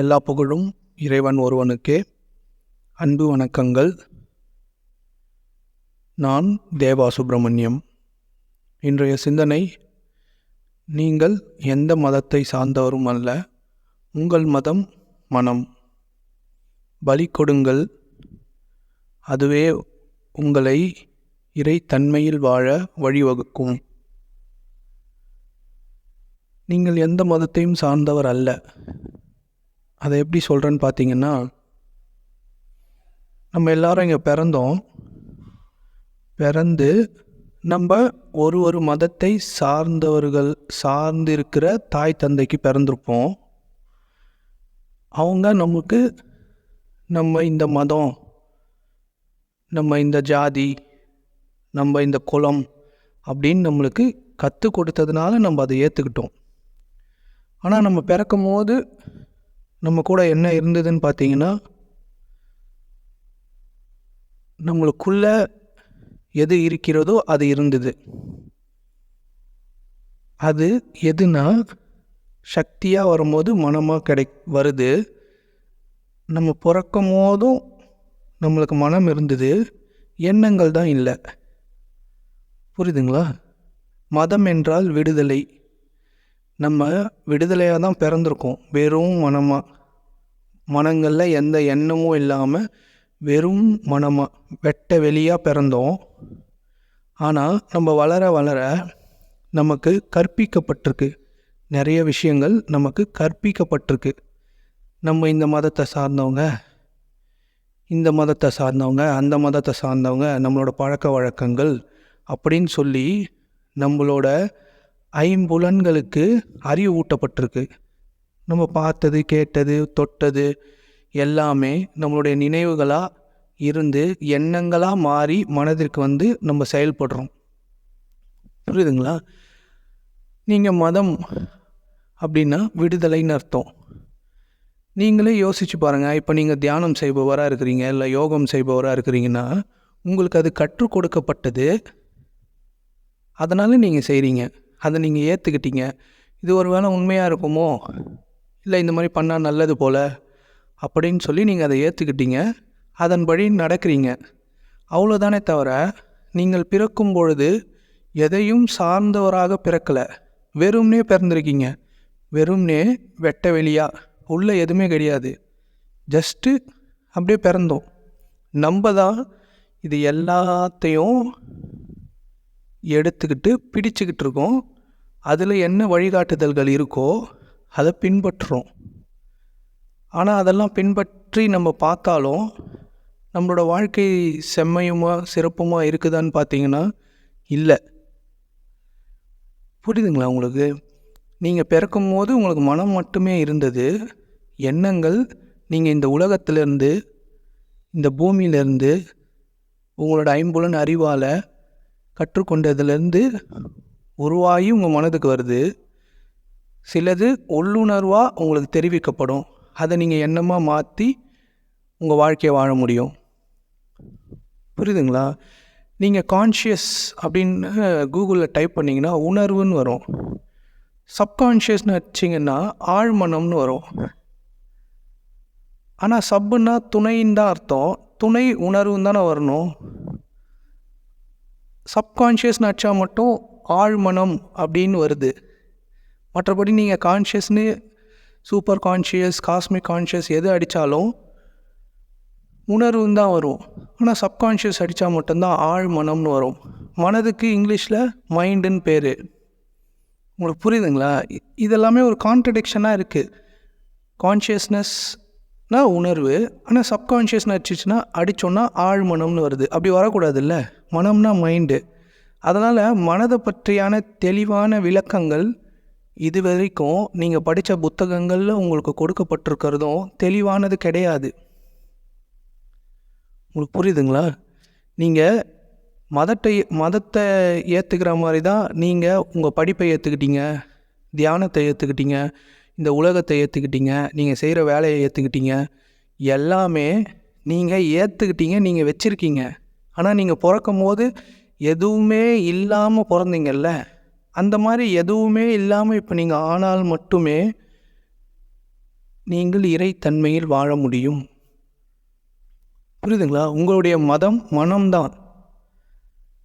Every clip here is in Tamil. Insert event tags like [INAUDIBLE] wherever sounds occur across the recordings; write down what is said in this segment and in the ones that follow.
எல்லா புகழும் இறைவன் ஒருவனுக்கே. அன்பு வணக்கங்கள். நான் தேவா சுப்பிரமணியம் இன்றைய சிந்தனை நீங்கள் எந்த மதத்தை சார்ந்தவரும் அல்ல உங்கள் மதம் மனம். பலி கொடுங்கள். அதுவே உங்களை இறை தன்மையில் வாழ வழிவகுக்கும். நீங்கள் எந்த மதத்தையும் சார்ந்தவர் அல்ல. அதை எப்படி சொல்கிறேன்னு பார்த்தீங்கன்னா நம்ம எல்லோரும் இங்கே பிறந்தோம். பிறந்து நம்ம ஒரு ஒரு மதத்தை சார்ந்தவர்கள் சார்ந்து இருக்கிற தாய் தந்தைக்கு பிறந்திருப்போம். அவங்க நமக்கு நம்ம இந்த மதம் நம்ம இந்த ஜாதி நம்ம இந்த குலம் அப்படின்னு நம்மளுக்கு கற்றுக் கொடுத்ததுனால நம்ம அதை ஏற்றுக்கிட்டோம் ஆனால் நம்ம பிறக்கும் போது நம்ம கூட என்ன இருந்ததுன்னு பார்த்தீங்கன்னா நம்மளுக்குள்ள எது இருக்கிறதோ அது இருந்தது. அது எதுனா சக்தியாக வரும்போது மனமாக கிடை வருது. நம்ம பிறக்கும் போதும் நம்மளுக்கு மனம் இருந்தது. எண்ணங்கள் தான் இல்லை. புரியுதுங்களா? மதம் என்றால் விடுதலை. நம்ம விடுதலையாக தான் பிறந்திருக்கோம். வெறும் மனமாக மனங்களில் எந்த எண்ணமும் இல்லாமல் வெறும் மனமாக வெட்ட வெளியாக பிறந்தோம். ஆனால் நம்ம வளர வளர நமக்கு கற்பிக்கப்பட்டிருக்கு. நிறைய விஷயங்கள் நமக்கு கற்பிக்கப்பட்டிருக்கு. நம்ம இந்த மதத்தை சார்ந்தவங்க இந்த மதத்தை சார்ந்தவங்க அந்த மதத்தை சார்ந்தவங்க நம்மளோட பழக்க வழக்கங்கள் அப்படின்னு சொல்லி நம்மளோட ஐம்புலன்களுக்கு அறிவு ஊட்டப்பட்டிருக்கு நம்ம பார்த்தது கேட்டது தொட்டது எல்லாமே நம்மளுடைய நினைவுகளாக இருந்து எண்ணங்களாக மாறி மனதிற்கு வந்து நம்ம செயல்படுறோம். புரியுதுங்களா? நீங்கள் மதம் அப்படின்னா விடுதலைன்னு அர்த்தம். நீங்களே யோசிச்சு பாருங்கள் இப்போ நீங்கள் தியானம் செய்பவராக இருக்கிறீங்க இல்லை யோகம் செய்பவராக இருக்கிறீங்கன்னா உங்களுக்கு அது கற்றுக் கொடுக்கப்பட்டது. அதனால் நீங்கள் செய்கிறீங்க அதை நீங்கள் ஏற்றுக்கிட்டீங்க இது ஒரு வேளை உண்மையாக இருக்குமோ? இல்லை இந்த மாதிரி பண்ணால் நல்லது போல்? அப்படின்னு சொல்லி நீங்கள் அதை ஏற்றுக்கிட்டீங்க அதன்படி நடக்கிறீங்க. அவ்வளோதானே தவிர நீங்கள் பிறக்கும் பொழுது எதையும் சார்ந்தவராக பிறக்கலை. வெறும்னே பிறந்திருக்கீங்க. வெறும்னே வெட்ட வெளியாக உள்ளே எதுவுமே கிடையாது. ஜஸ்ட்டு அப்படியே பிறந்தோம். நம்ம தான் இது எல்லாத்தையும் எடுத்துக்கிட்டு பிடிச்சிக்கிட்டு இருக்கோம் அதில் என்ன வழிகாட்டுதல்கள் இருக்கோ அதை பின்பற்றுறோம். ஆனால் அதெல்லாம் பின்பற்றி நம்ம பார்த்தாலும் நம்மளோட வாழ்க்கை செம்மையுமா சிறப்புமா இருக்குதான்னு பார்த்தீங்கன்னா இல்லை. புரியுதுங்களா உங்களுக்கு? நீங்கள் பிறக்கும் போது உங்களுக்கு மனம் மட்டுமே இருந்தது. எண்ணங்கள் நீங்கள் இந்த உலகத்திலேருந்து இந்த பூமியிலேருந்து உங்களோட ஐம்புலன் அறிவால் கற்றுக்கொண்டதுலேருந்து உருவாகி உங்கள் மனதுக்கு வருது. சிலது உள்ளுணர்வாக உங்களுக்கு தெரிவிக்கப்படும். அதை நீங்கள் எண்ணமாக மாற்றி உங்கள் வாழ்க்கையை வாழ முடியும். புரியுதுங்களா? நீங்கள் கான்ஷியஸ் அப்படின்னு கூகுளில் டைப் பண்ணிங்கன்னா உணர்வுன்னு வரும். சப்கான்ஷியஸ்னு வச்சிங்கன்னா ஆழ்மனம்னு வரும். ஆனால் சப்புன்னா துணைன்னு தான் அர்த்தம். துணை உணர்வுன்னு தானே வரணும். சப்கான்ஷியஸ்னு அடித்தா மட்டும் ஆழ்மனம் அப்படின்னு வருது. மற்றபடி நீங்கள் கான்ஷியஸ்னு சூப்பர் கான்ஷியஸ் காஸ்மிக் கான்ஷியஸ் எது அடித்தாலும் உணர்வு தான் வரும். ஆனால் சப்கான்ஷியஸ் அடித்தா மட்டும்தான் ஆழ் மனம்னு வரும். மனதுக்கு இங்கிலீஷில் மைண்டுன்னு பேர். உங்களுக்கு புரியுதுங்களா? இதெல்லாமே ஒரு கான்ட்ரடிக்ஷனாக இருக்குது கான்ஷியஸ்னஸ் நான் உணர்வு? ஆனால் சப்கான்ஷியஸ் நடிச்சிச்சுன்னா அடித்தோன்னா ஆழ் மனம்னு வருது. அப்படி வரக்கூடாதுல்ல? மனம்னா மைண்டு அதனால் மனதை பற்றியான தெளிவான விளக்கங்கள் இது வரைக்கும் நீங்கள் படித்த புத்தகங்களில் உங்களுக்கு கொடுக்கப்பட்டிருக்கிறதும் தெளிவானது கிடையாது. உங்களுக்கு புரியுதுங்களா? நீங்கள் மதத்தை மதத்தை ஏற்றுக்கிற மாதிரி தான் நீங்கள் உங்கள் படிப்பை ஏற்றுக்கிட்டீங்க தியானத்தை ஏற்றுக்கிட்டீங்க இந்த உலகத்தை ஏற்றுக்கிட்டீங்க நீங்கள் செய்கிற வேலையை ஏற்றுக்கிட்டீங்க எல்லாமே நீங்கள் ஏற்றுக்கிட்டீங்க நீங்கள் வச்சுருக்கீங்க. ஆனால் நீங்கள் பிறக்கும் போது எதுவுமே இல்லாமல் பிறந்தீங்கல்ல? அந்த மாதிரி எதுவுமே இல்லாமல் இப்போ நீங்கள் ஆனால் மட்டுமே நீங்கள் இறைத்தன்மையில் வாழ முடியும். புரியுதுங்களா? உங்களுடைய மதம் மனம்தான்.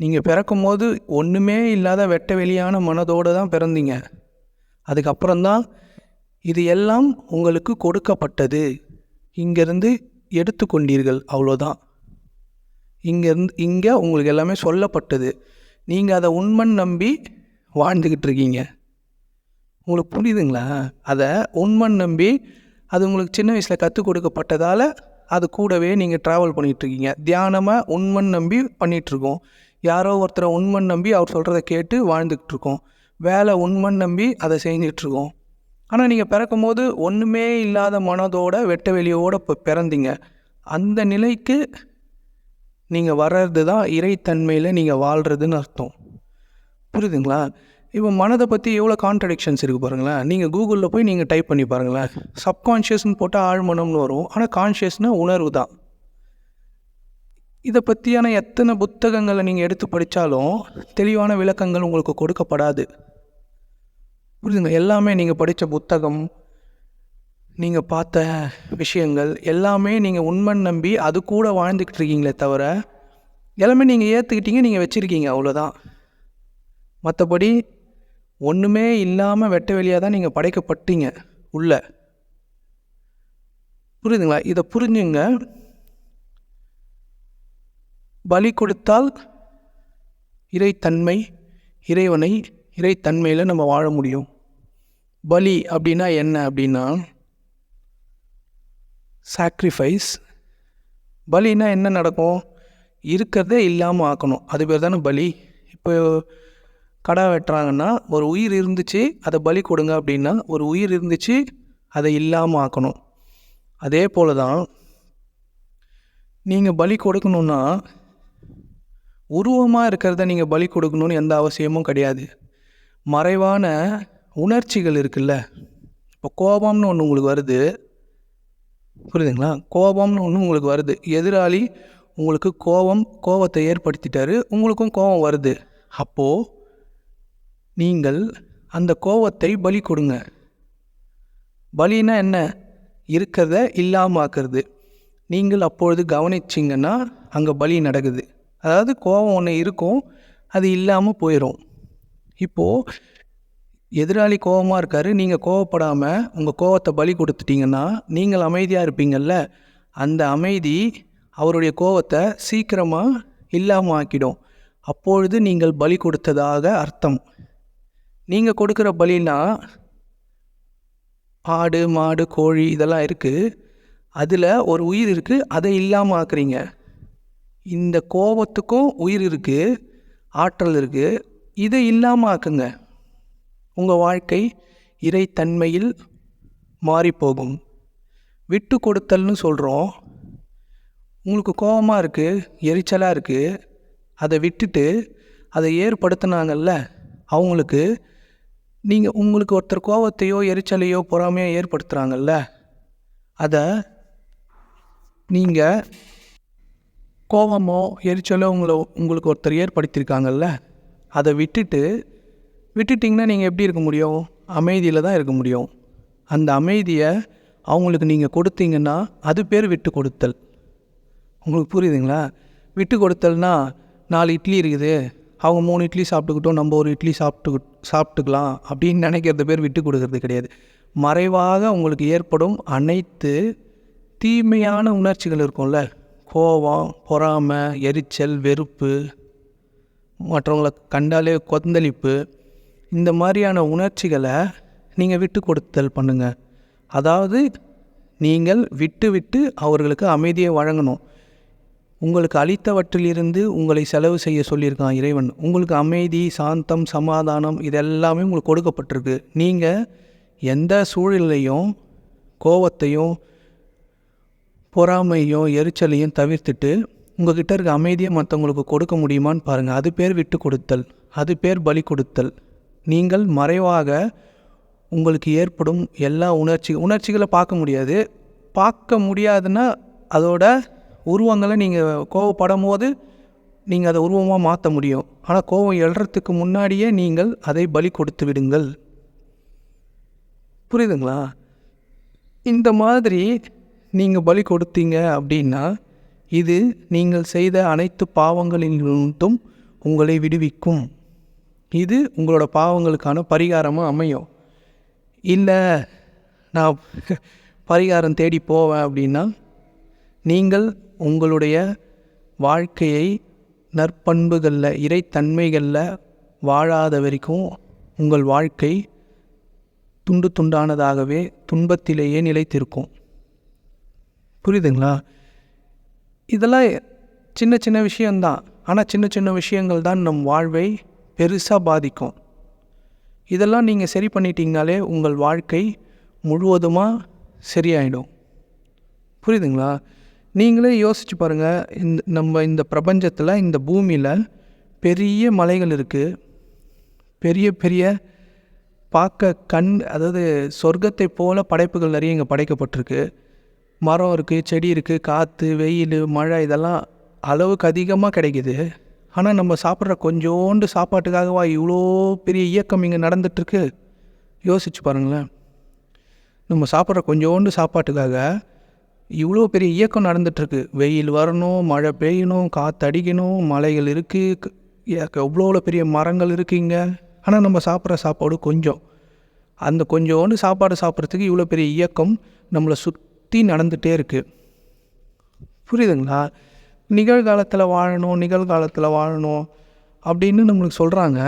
நீங்கள் பிறக்கும்போது ஒன்றுமே இல்லாத வெட்ட வெளியான மனதோடு தான் பிறந்தீங்க. அதுக்கப்புறம்தான் இது எல்லாம் உங்களுக்கு கொடுக்கப்பட்டது. இங்கேருந்து எடுத்துக்கொண்டீர்கள் அவ்வளோதான். இங்கேருந்து இங்கே உங்களுக்கு எல்லாமே சொல்லப்பட்டது. நீங்கள் அதை உண்மன் நம்பி வாழ்ந்துக்கிட்டு இருக்கீங்க. உங்களுக்கு புரியுதுங்களா? அதை உண்மன் நம்பி அது உங்களுக்கு சின்ன வயசில் கற்றுக் கொடுக்கப்பட்டதால் அது கூடவே நீங்கள் ட்ராவல் பண்ணிகிட்ருக்கீங்க தியானமாக உண்மன் நம்பி பண்ணிகிட்ருக்கோம் யாரோ ஒருத்தரை உண்மன் நம்பி அவர் சொல்கிறத கேட்டு வாழ்ந்துக்கிட்டு இருக்கோம். வேலை உண்மன் நம்பி அதை செஞ்சிட்ருக்கோம் ஆனால் நீங்கள் பிறக்கும்போது ஒன்றுமே இல்லாத மனதோட வெட்ட வெளியோடு இப்போ பிறந்தீங்க. அந்த நிலைக்கு நீங்கள் வர்றது தான் இறைத்தன்மையில் நீங்கள் வாழ்கிறதுன்னு அர்த்தம். புரியுதுங்களா? இப்போ மனதை பற்றி எவ்வளோ கான்ட்ரடிக்ஷன்ஸ் இருக்குது பாருங்களேன். நீங்கள் கூகுளில் போய் நீங்கள் டைப் பண்ணி பாருங்களேன். சப்கான்ஷியஸ்னு போட்டால் ஆழ்மனம்னு வரும். ஆனால் கான்ஷியஸ்னால் உணர்வு தான். இதை பற்றியான எத்தனை புத்தகங்களை நீங்கள் எடுத்து படித்தாலும் தெளிவான விளக்கங்கள் உங்களுக்கு கொடுக்கப்படாது. புரியுதுங்க எல்லாமே நீங்கள் படித்த புத்தகம் நீங்கள் பார்த்த விஷயங்கள் எல்லாமே நீங்கள் உண்மை நம்பி அது கூட வாழ்ந்துக்கிட்டு இருக்கீங்களே தவிர எல்லாமே நீங்கள் ஏற்றுக்கிட்டீங்க நீங்கள் வச்சுருக்கீங்க அவ்வளோதான் மற்றபடி ஒன்றுமே இல்லாமல் வெட்ட வெளியாக தான் நீங்கள் படைக்கப்பட்டீங்க உள்ள. புரியுதுங்களா? இதை புரிஞ்சுங்க. பலி கொடுத்தால் இறைத்தன்மை இறைவனை இறைத்தன்மையில் நம்ம வாழ முடியும். பலி அப்படின்னா என்ன அப்படின்னா சாக்ரிஃபைஸ் பலினா என்ன நடக்கும்? இருக்கிறதே இல்லாமல் ஆக்கணும். அது பேர் தானே பலி. இப்போ கடை வெட்டுறாங்கன்னா ஒரு உயிர் இருந்துச்சு அதை பலி கொடுங்க அப்படின்னா ஒரு உயிர் இருந்துச்சு அதை இல்லாமல் ஆக்கணும். அதே போல் தான் நீங்கள் பலி கொடுக்கணுன்னா உருவமாக இருக்கிறத நீங்கள் பலி கொடுக்கணுன்னு எந்த அவசியமும் கிடையாது. மறைவான உணர்ச்சிகள் இருக்குல்ல? இப்போ கோபம்னு ஒன்று உங்களுக்கு வருது. புரியுதுங்களா? கோபம்னு ஒன்று உங்களுக்கு வருது. எதிராளி உங்களுக்கு கோபம் கோபத்தை ஏற்படுத்திட்டாரு. உங்களுக்கும் கோபம் வருது. அப்போது நீங்கள் அந்த கோபத்தை பலி கொடுங்க. பலினா என்ன? இருக்கிறத இல்லாமல் ஆக்குறது நீங்கள் அப்பொழுது கவனிச்சிங்கன்னா அங்கே பலி நடக்குது. அதாவது கோபம் ஒன்று இருக்கும் அது இல்லாமல் போயிடும் இப்போது எதிராளி கோபமாக இருக்கார். நீங்கள் கோவப்படாமல் உங்கள் கோவத்தை பலி கொடுத்துட்டீங்கன்னா நீங்கள் அமைதியாக இருப்பீங்கள்ல அந்த அமைதி அவருடைய கோவத்தை சீக்கிரமாக இல்லாமல் ஆக்கிடும். அப்பொழுது நீங்கள் பலி கொடுத்ததாக அர்த்தம். நீங்கள் கொடுக்குற பலினா ஆடு மாடு கோழி இதெல்லாம் இருக்குது அதில் ஒரு உயிர் இருக்குது அதை இல்லாமல் ஆக்குறீங்க. இந்த கோபத்துக்கும் உயிர் இருக்குது ஆற்றல் இருக்குது இதை இல்லாமல் ஆக்குங்க. உங்கள் வாழ்க்கை இறைத்தன்மையில் மாறிப்போகும். விட்டு கொடுத்தல்னு சொல்கிறோம் உங்களுக்கு கோபமாக இருக்குது எரிச்சலாக இருக்குது அதை விட்டுட்டு அதை ஏற்படுத்தினாங்கல்ல அவங்களுக்கு நீங்கள் உங்களுக்கு ஒருத்தர் கோவத்தையோ எரிச்சலையோ பொறாமையோ ஏற்படுத்துகிறாங்கல்ல அதை நீங்கள் கோபமோ எரிச்சலோ உங்களை உங்களுக்கு ஒருத்தர் ஏற்படுத்தியிருக்காங்கல்ல அதை விட்டுட்டு விட்டுட்டிங்கன்னா நீங்கள் எப்படி இருக்க முடியும்? அமைதியில் தான் இருக்க முடியும். அந்த அமைதியை அவங்களுக்கு நீங்கள் கொடுத்தீங்கன்னா அது பேர் விட்டு கொடுத்தல். உங்களுக்கு புரியுதுங்களா? விட்டு கொடுத்தல்னா நாலு இட்லி இருக்குது. அவங்க மூணு இட்லி சாப்பிட்டுக்கிட்டோம் நம்ம ஒரு இட்லி சாப்பிட்டு சாப்பிட்டுக்கலாம் அப்படின்னு நினைக்கிறது பேர் விட்டு கொடுக்கறது கிடையாது. மறைவாக உங்களுக்கு ஏற்படும் அனைத்து தீமையான உணர்ச்சிகள் இருக்கும்ல? கோபம் பொறாமை எரிச்சல் வெறுப்பு மற்றவங்களை கண்டாலே கொந்தளிப்பு இந்த மாதிரியான உணர்ச்சிகளை நீங்கள் விட்டு கொடுத்தல் பண்ணுங்கள் அதாவது நீங்கள் விட்டு விட்டு அவர்களுக்கு அமைதியை வழங்கணும். உங்களுக்கு அளித்தவற்றிலிருந்து உங்களை செலவு செய்ய சொல்லியிருக்கான் இறைவன். உங்களுக்கு அமைதி சாந்தம் சமாதானம் இதெல்லாமே உங்களுக்கு கொடுக்கப்பட்டிருக்கு. நீங்கள் எந்த சூழ்நிலையும் கோவத்தையும் பொறாமையும் எரிச்சலையும் தவிர்த்துட்டு உங்கள்கிட்ட இருக்க அமைதியை மற்றவங்களுக்கு கொடுக்க முடியுமான்னு பாருங்கள் அது பேர் விட்டு கொடுத்தல். அது பேர் பலி கொடுத்தல். நீங்கள் மறைவாக உங்களுக்கு ஏற்படும் எல்லா உணர்ச்சி உணர்ச்சிகளை பார்க்க முடியாது. பார்க்க முடியாதுன்னா அதோட உருவங்களை நீங்கள் கோவப்படும் போது நீங்கள் அதை உருவமாக மாற்ற முடியும். ஆனால் கோவம் எழுறதுக்கு முன்னாடியே நீங்கள் அதை பலி கொடுத்து விடுங்கள். புரியுதுங்களா? இந்த மாதிரி நீங்கள் பலி கொடுத்தீங்க அப்படின்னா இது நீங்கள் செய்த அனைத்து பாவங்களிலிருந்தும் உங்களை விடுவிக்கும். இது உங்களோட பாவங்களுக்கான பரிகாரமாக அமையும். இல்லை நான் பரிகாரம் தேடி போவேன் அப்படின்னா நீங்கள் உங்களுடைய வாழ்க்கையை நற்பண்புகளில் இறைத்தன்மைகளில் வாழாத வரைக்கும் உங்கள் வாழ்க்கை துண்டு துண்டானதாகவே துன்பத்திலேயே நிலைத்திருக்கும். புரியுதுங்களா? இதெல்லாம் சின்ன சின்ன விஷயந்தான் ஆனால் சின்ன சின்ன விஷயங்கள் தான் நம் வாழ்வை பெருசாக பாதிக்கும். இதெல்லாம் நீங்கள் சரி பண்ணிட்டீங்கனாலே உங்கள் வாழ்க்கை முழுவதுமாக சரியாயிடும். புரியுதுங்களா? நீங்களே யோசிச்சு பாருங்கள் இந்த நம்ம இந்த பிரபஞ்சத்தில் இந்த பூமியில் பெரிய மலைகள் இருக்குது பெரிய பெரிய பார்க்க கண் அதாவது சொர்க்கத்தை போல படைப்புகள் நிறைய இங்கே படைக்கப்பட்டிருக்கு. மரம் இருக்குது செடி இருக்குது காற்று வெயில் மழை இதெல்லாம் அளவுக்கு அதிகமாக கிடைக்குது. ஆனால் நம்ம சாப்பிட்ற கொஞ்சோண்டு சாப்பாட்டுக்காகவா இவ்வளோ பெரிய இயக்கம் இங்கே நடந்துகிட்ருக்கு யோசிச்சு பாருங்களேன். நம்ம சாப்பிட்ற கொஞ்சோண்டு சாப்பாட்டுக்காக இவ்வளோ பெரிய இயக்கம் நடந்துகிட்ருக்கு வெயில் வரணும் மழை பெய்யணும் காற்று அடிக்கணும் மலைகள் இருக்குது எவ்வளோ பெரிய மரங்கள் இருக்குங்க ஆனால் நம்ம சாப்பிட்ற சாப்பாடு கொஞ்சம். அந்த கொஞ்சோண்டு சாப்பாடு சாப்பிட்றதுக்கு இவ்வளோ பெரிய இயக்கம் நம்மளை சுற்றி நடந்துகிட்டே இருக்குது புரியுதுங்களா? நிகழ்காலத்தில் வாழணும் நிகழ்காலத்தில் வாழணும் அப்படின்னு நம்மளுக்கு சொல்கிறாங்க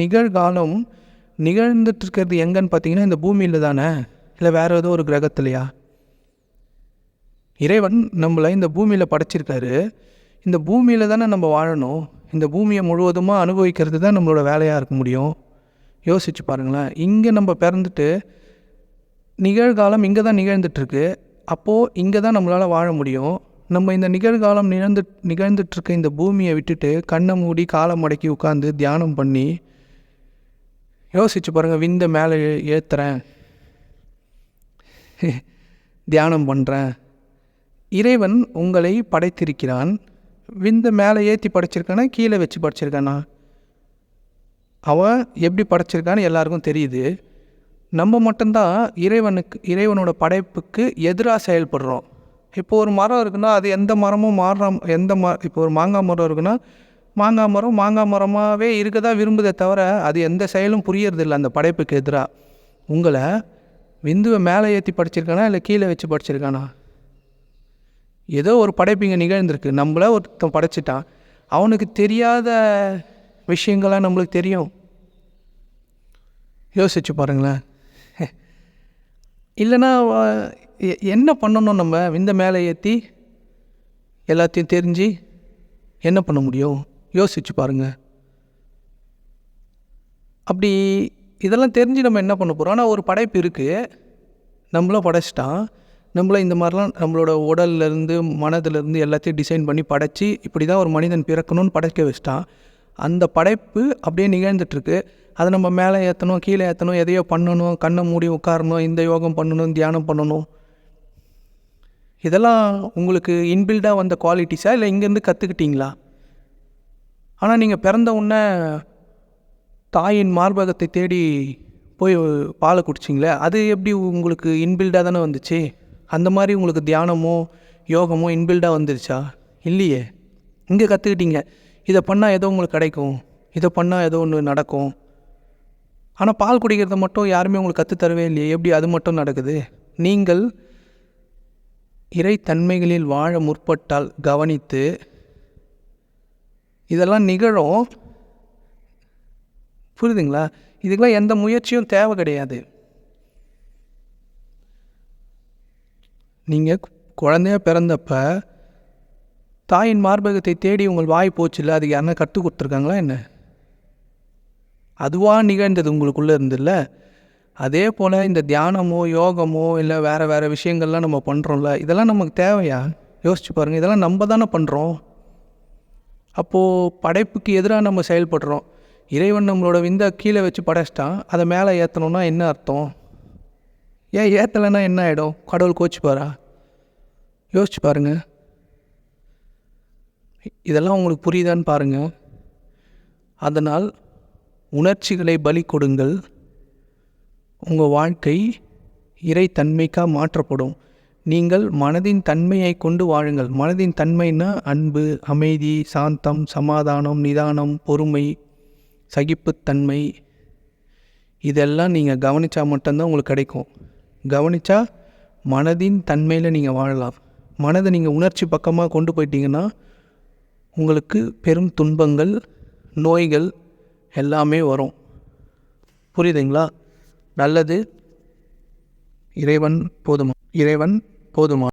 நிகழ்காலம் நிகழ்ந்துட்டு இருக்கிறது எங்கன்னு பார்த்தீங்கன்னா இந்த பூமியில் தானே? இல்லை வேறு ஏதோ ஒரு கிரகத்துலையா? இறைவன் நம்மளை இந்த பூமியில் படைச்சிருக்காரு. இந்த பூமியில் தானே நம்ம வாழணும்? இந்த பூமியை முழுவதுமாக அனுபவிக்கிறது தான் நம்மளோட வேலையாக இருக்க முடியும்? யோசிச்சு பாருங்களேன். இங்கே நம்ம பிறந்துட்டு நிகழ்காலம் இங்கே தான் நிகழ்ந்துட்டுருக்கு. அப்போது இங்கே தான் நம்மளால் வாழ முடியும். நம்ம இந்த நிகழ்காலம் நிகழ்ந்து நிகழ்ந்துட்டுருக்க இந்த பூமியை விட்டுட்டு கண்ணை மூடி காலை மடக்கி உட்காந்து தியானம் பண்ணி யோசிச்சு பாருங்கள் விந்த மேலே ஏற்றுறேன் [LAUGHS] தியானம் பண்ணுறேன் இறைவன் உங்களை படைத்திருக்கிறான். விந்த மேலே ஏற்றி படைச்சிருக்கானா கீழே வச்சு படைச்சிருக்கானா? அவன் எப்படி படைச்சிருக்கான்னு எல்லாருக்கும் தெரியுது. நம்ம மட்டும்தான் இறைவனுக்கு இறைவனோட படைப்புக்கு எதிராக செயல்படுறோம். இப்போ ஒரு மரம் இருக்குன்னா அது எந்த மரமும் மாறுற எந்த ம இப்போ ஒரு மாங்காய் மரம் இருக்குன்னா மாங்காய் மரம் மாங்காய் மரமாகவே இருக்க தான் விரும்புதே தவிர அது எந்த செயலும் புரியறதில்ல. அந்த படைப்புக்கு எதிராக உங்களை விந்துவை மேலே ஏற்றி படிச்சிருக்கானா இல்லை கீழே வச்சு படிச்சிருக்கானா? ஏதோ ஒரு படைப்பு இங்கே நிகழ்ந்திருக்கு. நம்மள ஒருத்தன் படைச்சிட்டான். அவனுக்கு தெரியாத விஷயங்கள்லாம் நம்மளுக்கு தெரியும்? யோசிச்சு பாருங்களேன். இல்லைன்னா என்ன பண்ணணும் நம்ம? விந்த மேலே ஏற்றி எல்லாத்தையும் தெரிஞ்சு என்ன பண்ண முடியும்? யோசிச்சு பாருங்கள் அப்படி இதெல்லாம் தெரிஞ்சு நம்ம என்ன பண்ண போகிறோம் ஆனால் ஒரு படைப்பு இருக்குது நம்மளும் படைச்சிட்டான். நம்மளும் இந்த மாதிரிலாம் நம்மளோட உடல்லேருந்து மனதிலேருந்து எல்லாத்தையும் டிசைன் பண்ணி படைச்சி இப்படி தான் ஒரு மனிதன் பிறக்கணும்னு படைக்க வச்சிட்டான். அந்த படைப்பு அப்படியே நிகழ்ந்துட்டுருக்கு. அதை நம்ம மேலே ஏற்றணும் கீழே ஏற்றணும் எதையோ பண்ணணும் கண்ணை மூடி உட்காரணும் இந்த யோகம் பண்ணணும் தியானம் பண்ணணும். இதெல்லாம் உங்களுக்கு இன்பில்டாக வந்த குவாலிட்டிஸா இல்லை இங்கேருந்து கற்றுக்கிட்டீங்களா ஆனால் நீங்கள் பிறந்த உடனே தாயின் மார்பகத்தை தேடி போய் பாலை குடிச்சிங்களே அது எப்படி உங்களுக்கு இன்பில்டாக தானே வந்துச்சு? அந்த மாதிரி உங்களுக்கு தியானமோ யோகமோ இன்பில்டாக வந்துருச்சா? இல்லையே. இங்கே கற்றுக்கிட்டீங்க இதை பண்ணால் ஏதோ உங்களுக்கு கிடைக்கும். இதை பண்ணால் ஏதோ ஒன்று நடக்கும். ஆனால் பால் குடிக்கிறத மட்டும் யாருமே உங்களுக்கு கற்றுத் தரவே இல்லையே. எப்படி அது மட்டும் நடக்குது? நீங்கள் இறைத்தன்மைகளில் வாழ முற்பட்டால் கவனித்து இதெல்லாம் நிகழும். புரியுதுங்களா? இதுக்கெல்லாம் எந்த முயற்சியும் தேவை கிடையாது. நீங்கள் குழந்தைய பிறந்தப்ப தாயின் மார்பகத்தை தேடி உங்கள் வாய் போச்சுல்ல அது யாருன்னா கற்றுக் கொடுத்துருக்காங்களா என்ன? அதுவாக நிகழ்ந்தது உங்களுக்குள்ளே இருந்துல்ல? அதே போல் இந்த தியானமோ யோகமோ இல்லை வேறு வேறு விஷயங்கள்லாம் நம்ம பண்ணுறோம்ல இதெல்லாம் நமக்கு தேவையா? யோசிச்சு பாருங்கள் இதெல்லாம் நம்ம தானே பண்ணுறோம் அப்போது படைப்புக்கு எதிராக நம்ம செயல்படுறோம். இறைவன் நம்மளோட விந்த கீழே வச்சு படைச்சிட்டான் அதை மேலே ஏற்றணுன்னா என்ன அர்த்தம்? ஏன் ஏற்றலைன்னா என்ன ஆகிடும் கடவுள் கோச்சிப்பாரா? யோசிச்சு பாருங்க. இதெல்லாம் உங்களுக்கு புரியுதான்னு பாருங்கள் அதனால் உணர்ச்சிகளை பலி கொடுங்கள். உங்கள் வாழ்க்கை இறைத்தன்மைக்காக மாற்றப்படும். நீங்கள் மனதின் தன்மையை கொண்டு வாழுங்கள். மனதின் தன்மைன்னா அன்பு அமைதி சாந்தம் சமாதானம் நிதானம் பொறுமை சகிப்புத்தன்மை. இதெல்லாம் நீங்கள் கவனித்தா மட்டும்தான் உங்களுக்கு கிடைக்கும். கவனித்தா மனதின் தன்மையில் நீங்கள் வாழலாம். மனதை நீங்கள் உணர்ச்சி பக்கமாக கொண்டு போயிட்டீங்கன்னா உங்களுக்கு பெரும் துன்பங்கள் நோய்கள் எல்லாமே வரும். புரியுதுங்களா? நல்லது. இறைவன் போதுமா இறைவன் போதுமா?